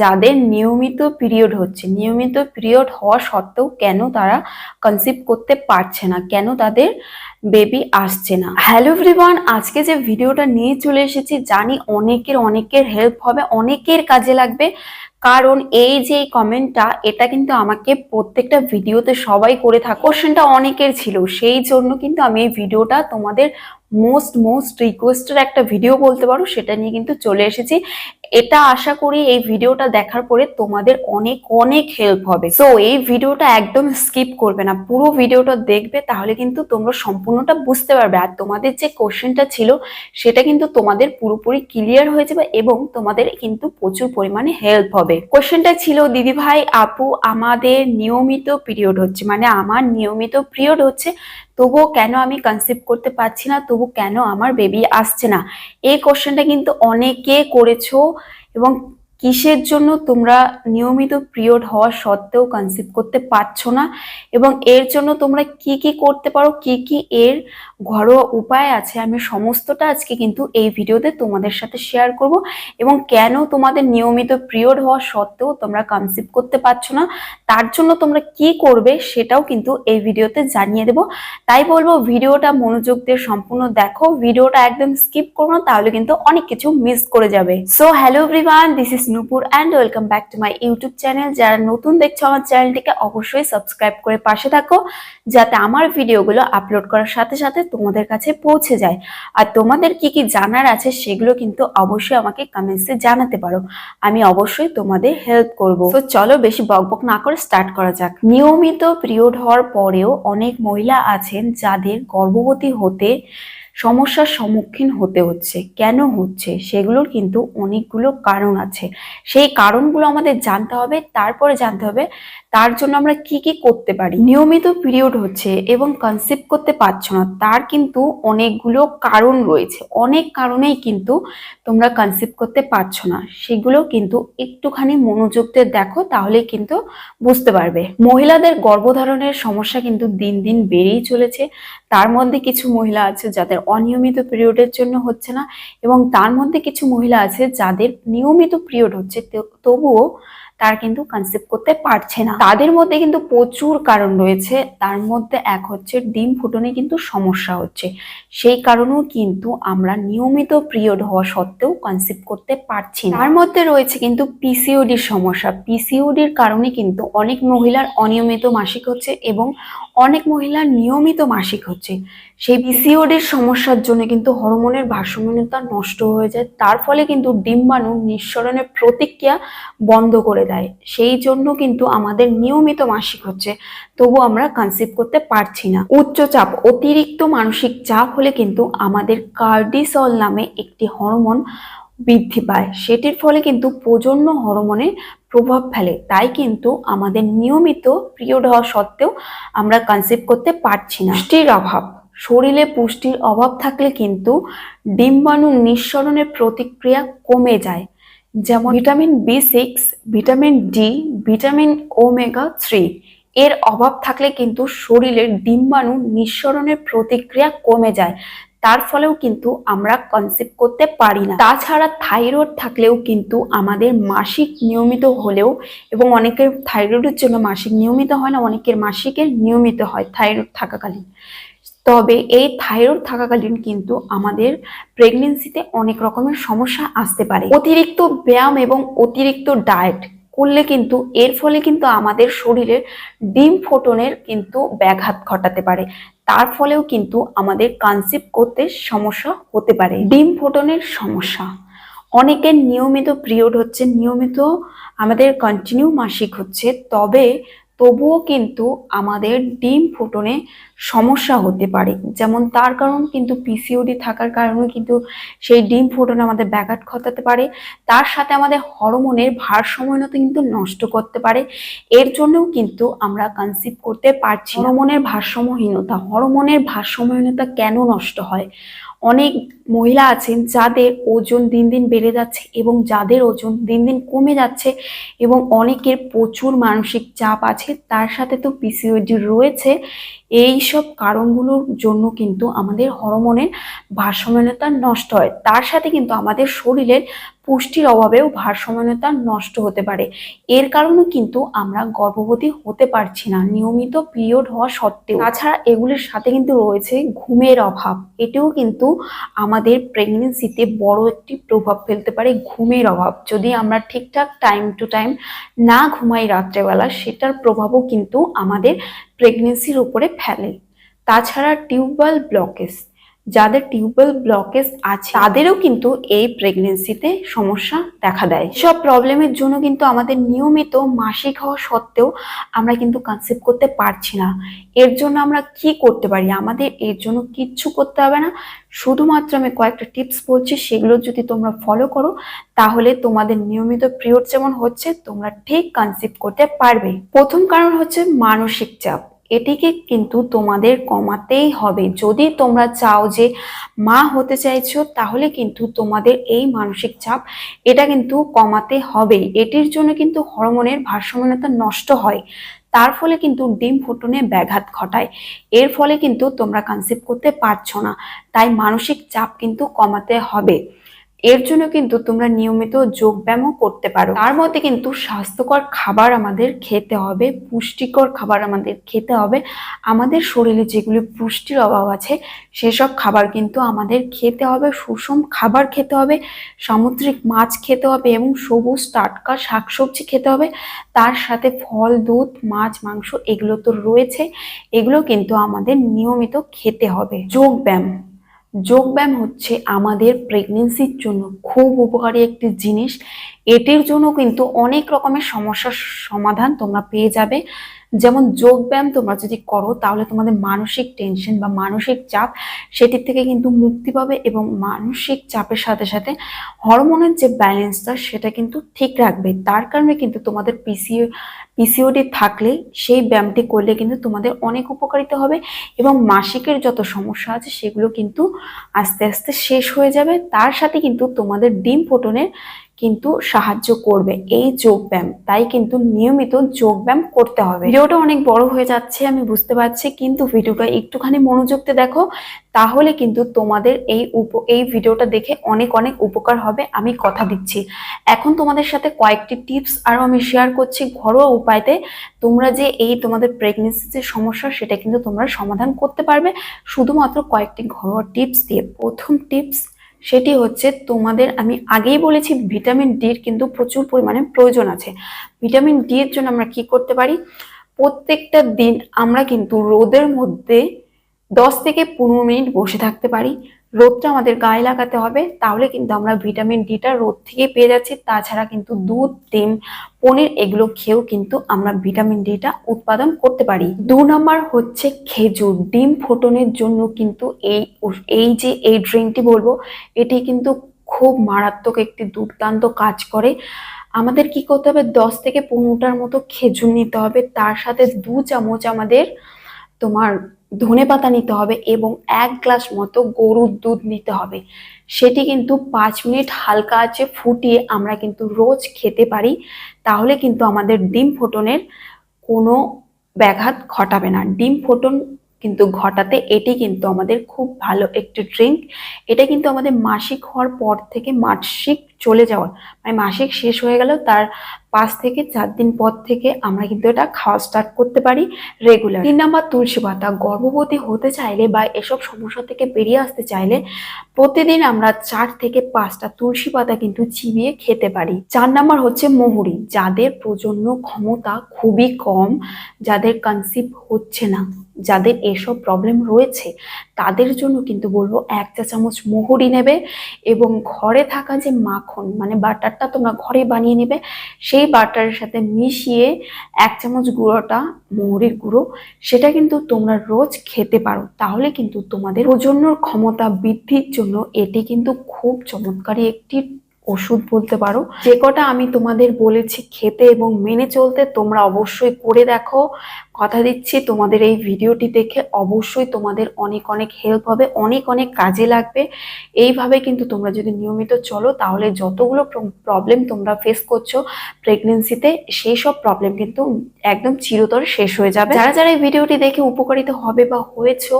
যাদের নিয়মিত পিরিয়ড হচ্ছে, নিয়মিত পিরিয়ড হওয়া সত্ত্বেও কেন তারা কনসিভ করতে পারছে না? কেন তাদের বেবি আসছে না? হ্যালো এভরিওয়ান আজকে যে ভিডিওটা নিয়ে চলে এসেছি, জানি অনেকের অনেকের হেল্প হবে, অনেকের কাজে লাগবে। কারণ এই যে কমেন্টটা এটা কিন্তু আমাকে প্রত্যেকটা ভিডিওতে সবাই করে থাকে কোশ্চেনটা অনেকের ছিল। সেই জন্য কিন্তু আমি এই ভিডিওটা তোমাদের মোস্ট মোস্ট রিকোয়েস্টের একটা ভিডিও বলতে পারো, সেটা নিয়ে কিন্তু চলে এসেছি। এটা আশা করি এই ভিডিওটা দেখার পরে তোমাদের অনেক অনেক হেল্প হবে। তো এই ভিডিওটা একদম স্কিপ করবে না। পুরো ভিডিওটা দেখবে, তাহলে কিন্তু তোমরা সম্পূর্ণটা বুঝতে পারবে। আর তোমাদের যে কোশ্চেনটা ছিল, সেটা কিন্তু তোমাদের পুরোপুরি ক্লিয়ার হয়ে যাবে এবং তোমাদের কিন্তু প্রচুর পরিমাণে হেল্প হবে। কোশ্চেনটা ছিল, দিদি ভাই, আপু, আমাদের নিয়মিত পিরিয়ড হচ্ছে। মানে আমার নিয়মিত পিরিয়ড হচ্ছে, তবুও কেন আমি কনসিভ করতে পারছি না? তবু কেন আমার বেবি আসছে না? এই কোশ্চেনটা কিন্তু অনেকে করেছ। এবং কিসের জন্য তোমরা নিয়মিত পিরিয়ড হওয়া সত্ত্বেও কনসিভ করতে পারছ না? এবং এর জন্য তোমরা কি কি করতে পারো? কি কি এর ঘরোয়া উপায় আছে? আমি সমস্তটা আজকে কিন্তু এই ভিডিওতে তোমাদের সাথে শেয়ার করব। এবং কেন তোমাদের নিয়মিত পিরিয়ড হওয়া সত্ত্বেও তোমরা কনসিভ করতে পারছ না? তার জন্য তোমরা কি করবে সেটাও কিন্তু এই ভিডিওতে জানিয়ে দেব। তাই বলব, ভিডিওটা মনোযোগ দিয়ে সম্পূর্ণ দেখো। ভিডিওটা একদম স্কিপ করো না, তাহলে কিন্তু অনেক কিছু মিস করে যাবে। So hello everyone this is Nupur and welcome back to my YouTube channel যারা নতুন দেখছ আমার চ্যানেলটিকে অবশ্যই সাবস্ক্রাইব করে পাশে থাকো, যাতে আমার ভিডিওগুলো আপলোড করার সাথে সাথে তোমাদের কাছে পৌঁছে যায়। আর তোমাদের কি কি জানার আছে সেগুলো কিন্তু অবশ্যই আমাকে কমেন্টসে জানাতে পারো। আমি অবশ্যই তোমাদের হেল্প করব। তো চলো বেশি বকবক না করে স্টার্ট করা যাক। নিয়মিত পিরিয়ড হওয়ার পরেও অনেক মহিলা আছেন যাদের গর্ভবতী হতে সমস্যার সম্মুখীন হতে হচ্ছে। কেন হচ্ছে? সেগুলোর কিন্তু অনেকগুলো কারণ আছে। সেই কারণগুলো আমাদের জানতে হবে, তারপরে জানতে হবে তার জন্য আমরা কি কি করতে পারি। নিয়মিত পিরিয়ড হচ্ছে এবং কনসিভ করতে পারছ না, তার কিন্তু অনেকগুলো কারণ রয়েছে। অনেক কারণেই কিন্তু তোমরা কনসিভ করতে পারছ না। সেগুলো কিন্তু একটুখানি মনোযোগ দিয়ে দেখো তাহলে কিন্তু বুঝতে পারবে। মহিলাদের গর্ভধারণের সমস্যা কিন্তু দিন দিন বেড়েই চলেছে। তার মধ্যে কিছু মহিলা আছে যাদের অনিয়মিত পিরিয়ডের জন্য হচ্ছে না। এবং তার মধ্যে কিছু মহিলা আছে যাদের নিয়মিত পিরিয়ড হচ্ছে তবুও তার কিন্তু কনসেপ্ট করতে পারছে না। তাদের মধ্যে কিন্তু প্রচুর কারণ রয়েছে। তার মধ্যে এক হচ্ছে ডিম ফুটনে কিন্তু সমস্যা হচ্ছে। সেই কারণেও কিন্তু আমরা নিয়মিত পিরিয়ড হওয়া সত্ত্বেও কনসিভ করতে পারছি না। তার মধ্যে রয়েছে কিন্তু পিসিওডির সমস্যা। পিসিওডির কারণে কিন্তু অনেক মহিলার অনিয়মিত মাসিক হচ্ছে এবং অনেক মহিলার নিয়মিত মাসিক হচ্ছে। সেই পিসিওডির সমস্যার জন্য কিন্তু হরমোনের ভারসাম্যতা নষ্ট হয়ে যায়। তার ফলে কিন্তু ডিম্বাণু নিঃসরণের প্রতিক্রিয়া বন্ধ করে দেয়। সেই জন্য কিন্তু আমাদের নিয়মিত মাসিক হচ্ছে। তবু আমরা কনসিভ করতে পারছি না। উচ্চ চাপ, অতিরিক্ত মানসিক চাপ হলে কিন্তু আমাদের কার্ডিসল নামে একটি হরমোন বৃদ্ধি পায়। সেটির ফলে কিন্তু প্রজন্ম হরমোনের প্রভাব ফেলে। তাই কিন্তু আমাদের নিয়মিত পিরিয়ড হওয়া সত্ত্বেও আমরা কনসিভ করতে পারছি না। পুষ্টির অভাব। শরীরে পুষ্টির অভাব থাকলে কিন্তু ডিম্বাণু নিঃসরণের প্রতিক্রিয়া কমে যায়। যেমন vitamin B six vitamin D vitamin omega three এর অভাব থাকলে কিন্তু শরীরের ডিম্বাণু নিঃসরণের প্রতিক্রিয়া কমে যায়। তার ফলেও কিন্তু আমরা কনসেপ্ট করতে পারি না। তাছাড়া থাইরয়েড থাকলেও কিন্তু আমাদের মাসিক নিয়মিত হলেও এবং অনেকের থাইরয়েডের জন্য মাসিক নিয়মিত হয় না, অনেকের মাসিকের নিয়মিত হয় থাইরয়েড থাকাকালীন। তবে এই থাইরয়েড থাকাকালীন কিন্তু আমাদের প্রেগনেন্সিতে অনেক রকমের সমস্যা আসতে পারে। অতিরিক্ত ব্যায়াম এবং অতিরিক্ত ডায়েট করলে কিন্তু এর ফলে কিন্তু আমাদের শরীরের ডিম ফোটনের কিন্তু ব্যাঘাত ঘটাতে পারে। তার ফলেও কিন্তু আমাদের কনসিভ করতে সমস্যা হতে পারে। ডিম ফোটনের সমস্যা। অনেকের নিয়মিত পিরিয়ড হচ্ছে, নিয়মিত আমাদের কন্টিনিউ মাসিক হচ্ছে, তবে তবুও কিন্তু আমাদের ডিম ফুটনে সমস্যা হতে পারে। যেমন তার কারণ কিন্তু পিসিওডি থাকার কারণে কিন্তু সেই ডিম ফুটনে আমাদের ব্যাঘাত ঘটাতে পারে। তার সাথে আমাদের হরমোনের ভারসাম্যহীনতা কিন্তু নষ্ট করতে পারে। এর জন্যও কিন্তু আমরা কনসিভ করতে পারছি হরমোনের ভারসাম্যহীনতা হরমোনের ভারসাম্যহীনতা কেন নষ্ট হয়? অনেক মহিলা আছেন যাদের ওজন দিন দিন বেড়ে যাচ্ছে এবং যাদের ওজন দিন দিন কমে যাচ্ছে এবং অনেকের প্রচুর মানসিক চাপ আছে, তার সাথে তো পিসিওডি রয়েছে এই সব কারণগুলোর জন্য কিন্তু আমাদের হরমোনের ভারসাম্যতা নষ্ট হয়। তার সাথে কিন্তু আমাদের শরীরের পুষ্টির অভাবেও ভারসাম্যতা নষ্ট হতে পারে। এর কারণে কিন্তু আমরা গর্ভবতী হতে পারছি না, নিয়মিত পিরিয়ড হওয়া সত্ত্বেও। তাছাড়া এগুলির সাথে কিন্তু রয়েছে ঘুমের অভাব। এটিও কিন্তু আমাদের প্রেগনেন্সিতে বড় একটি প্রভাব ফেলতে পারে ঘুমের অভাব। যদি আমরা ঠিকঠাক টাইম টু টাইম না ঘুমাই রাত্রেবেলা, সেটার প্রভাবও কিন্তু আমাদের প্রেগনেন্সির উপরে ফেলে। তাছাড়া টিউবওয়েল ব্লকেজ যাদের টিউবওয়েল ব্লকেজ আছে, তাদেরও কিন্তু এই প্রেগনেন্সিতে সমস্যা দেখা দেয়। সব প্রবলেমের জন্য কিন্তু আমাদের নিয়মিত মাসিক হওয়া সত্ত্বেও আমরা কিন্তু কনসেপ্ট করতে পারছি না। এর জন্য আমরা কি করতে পারি? আমাদের এর জন্য কিচ্ছু করতে হবে না। শুধুমাত্র আমি কয়েকটা টিপস বলছি, সেগুলো যদি তোমরা ফলো করো, তাহলে তোমাদের নিয়মিত পিরিয়ড যেমন হচ্ছে, তোমরা ঠিক কনসেপ্ট করতে পারবে। প্রথম কারণ হচ্ছে মানসিক চাপ। এটিকে কিন্তু তোমাদের কমাতেই হবে। যদি তোমরা চাও যে মা হতে চাইছো, তাহলে কিন্তু তোমাদের এই মানসিক চাপ, এটা কিন্তু কমাতে হবে। এটির জন্য কিন্তু হরমোনের ভারসাম্যতা নষ্ট হয়। তার ফলে কিন্তু ডিম ফুটনে ব্যাঘাত ঘটায়। এর ফলে কিন্তু তোমরা কনসেপ্ট করতে পারছ না। তাই মানসিক চাপ কিন্তু কমাতে হবে। এর জন্য কিন্তু তোমরা নিয়মিত যোগ ব্যায়ামও করতে পারো। তার মধ্যে কিন্তু স্বাস্থ্যকর খাবার আমাদের খেতে হবে, পুষ্টিকর খাবার আমাদের খেতে হবে। আমাদের শরীরে যেগুলি পুষ্টির অভাব আছে, সেসব খাবার কিন্তু আমাদের খেতে হবে, সুষম খাবার খেতে হবে, সামুদ্রিক মাছ খেতে হবে এবং সবুজ টাটকা শাকসবজি খেতে হবে। তার সাথে ফল, দুধ, মাছ, মাংস এগুলো তো রয়েছে, এগুলো কিন্তু আমাদের নিয়মিত খেতে হবে। যোগ ব্যায়াম যোগব্যায়াম হচ্ছে আমাদের প্রেগনেন্সির জন্য খুব উপকারী একটি জিনিস। এটির জন্য কিন্তু অনেক রকমের সমস্যার সমাধান তোমরা পেয়ে যাবে। যেমন যোগব্যায়াম তোমরা যদি করো, তাহলে তোমাদের মানসিক টেনশন বা মানসিক চাপ সেটির থেকে কিন্তু মুক্তি পাবে এবং মানসিক চাপের সাথে সাথে হরমোনের যে ব্যালেন্সটা সেটা কিন্তু ঠিক রাখবে। তার কারণে কিন্তু তোমাদের পিসিও পিসিওডি থাকলে সেই ব্যায়ামটি করলে কিন্তু তোমাদের অনেক উপকারিতা হবে এবং মাসিকের যত সমস্যা আছে সেগুলো কিন্তু আস্তে আস্তে শেষ হয়ে যাবে। তার সাথে কিন্তু তোমাদের ডিম ফোটনের কিন্তু সাহায্য করবে এই যোগ ব্যায়াম তাই কিন্তু নিয়মিত যোগ ব্যায়াম করতে হবে। ভিডিওটা অনেক বড় হয়ে যাচ্ছে, আমি বুঝতে পারছি, কিন্তু ভিডিওটা একটুখানি মনোযোগ দিয়ে দেখো, তাহলে কিন্তু তোমাদের এই উপ, এই ভিডিওটা দেখে অনেক অনেক উপকার হবে, আমি কথা দিচ্ছি। এখন তোমাদের সাথে কয়েকটি টিপস আরও আমি শেয়ার করছি, ঘরোয়া উপায়তে তোমরা যে এই তোমাদের প্রেগনেন্সি যে সমস্যা, সেটা কিন্তু তোমরা সমাধান করতে পারবে। শুধুমাত্র কয়েকটি ঘরোয়া টিপস দিয়ে। প্রথম টিপস সেটি হচ্ছে তোমাদের আমি আগেই বলেছি ভিটামিন ডির কিন্তু প্রচুর পরিমাণে প্রয়োজন আছে। ভিটামিন ডি এর জন্য আমরা কি করতে পারি? প্রত্যেকটা দিন আমরা কিন্তু রোদের মধ্যে দশ থেকে পনেরো মিনিট বসে থাকতে পারি। রোদটা আমাদের গায়ে লাগাতে হবে, তাহলে কিন্তু আমরা ভিটামিন ডিটা রোদ থেকে পেয়ে যাচ্ছি। তাছাড়া কিন্তু দুধ, ডিম, পনির এগুলো খেয়েও কিন্তু আমরা ভিটামিন ডিটা উৎপাদন করতে পারি। দু নম্বর হচ্ছে খেজুর। ডিম ফোটনের জন্য কিন্তু এই এই যে এই ড্রিঙ্কটি বলব, এটি কিন্তু খুব মারাত্মক একটি দুর্দান্ত কাজ করে। আমাদের কি করতে হবে? দশ থেকে পনেরোটার মতো খেজুর নিতে হবে। তার সাথে দু চামচ আমাদের তোমার ধনে পাতা নিতে হবে এবং এক গ্লাস মতো গরুর দুধ নিতে হবে। সেটি কিন্তু পাঁচ মিনিট হালকা আছে ফুটিয়ে আমরা কিন্তু রোজ খেতে পারি। তাহলে কিন্তু আমাদের ডিম ফোটনের কোনো ব্যাঘাত ঘটাবে না। ডিম ফোটন কিন্তু ঘটাতে এটি কিন্তু আমাদের খুব ভালো একটি ড্রিঙ্ক এটা কিন্তু আমাদের মাসিক হওয়ার পর থেকে মাসিক চলে যাওয়ার। মানে মাসিক শেষ হয়ে গেল তার পাঁচ থেকে চার দিন পর থেকে আমরা কিন্তু এটা খাওয়া স্টার্ট করতে পারি রেগুলার তিন নাম্বার তুলসী পাতা, গর্ভবতী হতে চাইলে বা এসব সমস্যা থেকে বেরিয়ে আসতে চাইলে প্রতিদিন আমরা চার থেকে পাঁচটা তুলসী পাতা কিন্তু চিবিয়ে খেতে পারি। চার নাম্বার হচ্ছে মহুরি, যাদের প্রজন্ম ক্ষমতা খুবই কম, যাদের কনসিভ হচ্ছে না, যাদের এসব প্রবলেম রয়েছে, তাদের জন্য কিন্তু বলব এক চা চামচ মহুরি নেবে এবং ঘরে থাকা যে মাখন মানে বাটারটা তোমরা ঘরে বানিয়ে নেবে, সেই বাটারের সাথে মিশিয়ে এক চামচ গুঁড়োটা, মৌরির গুঁড়ো, সেটা কিন্তু তোমরা রোজ খেতে পারো। তাহলে কিন্তু তোমাদের প্রজন্মর ক্ষমতা বৃদ্ধির জন্য এটি কিন্তু খুব চমৎকারী একটি ওষুধ বলতে পারো। যে কটা আমি তোমাদের বলেছি খেতে এবং মেনে চলতে তোমরা অবশ্যই করে দেখো। কথা দিচ্ছি, তোমাদের এই ভিডিওটি দেখে অবশ্যই তোমাদের অনেক অনেক হেল্প হবে, অনেক অনেক কাজে লাগবে। এইভাবে কিন্তু তোমরা যদি নিয়মিত চলো, তাহলে যতগুলো প্রবলেম তোমরা ফেস করছ প্রেগনেন্সিতে সেই সব প্রবলেম কিন্তু একদম চিরতরে শেষ হয়ে যাবে। যারা যারা এই ভিডিওটি দেখে উপকারিত হবে বা হয়েছো,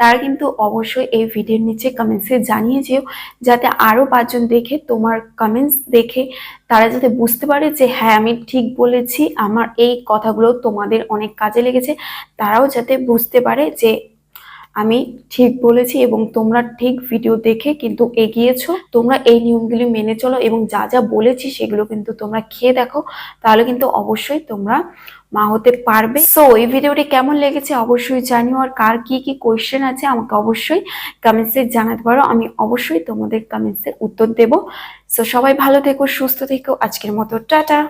তারা কিন্তু অবশ্যই এই ভিডিওর নিচে কমেন্টসে জানিয়ে যেও, যাতে আরও পাঁচজন দেখে তোমার কমেন্টস দেখে তারা যাতে বুঝতে পারে যে হ্যাঁ আমি ঠিক বলেছি, আমার এই কথাগুলো তোমাদের অনেক কাজে লেগেছে। তারাও যাতে বুঝতে পারে যে আমি ঠিক বলেছি এবং তোমরা ঠিক ভিডিও দেখে কিন্তু এগিয়েছো। তোমরা এই নিয়মগুলি মেনে চলো এবং যা যা বলেছি সেগুলো কিন্তু তোমরা খেয়ে দেখো। তাহলে কিন্তু অবশ্যই তোমরা মা হতে পারবে। সো এই ভিডিওটি কেমন লেগেছে অবশ্যই জানিও, আর কার কি কি কোয়েশ্চেন আছে আমাকে অবশ্যই কমেন্টসে জানাতে পারো। আমি অবশ্যই তোমাদের কমেন্টসের উত্তর দেব। সো সবাই ভালো থেকো, সুস্থ থেকো। আজকের মতো, টাটা!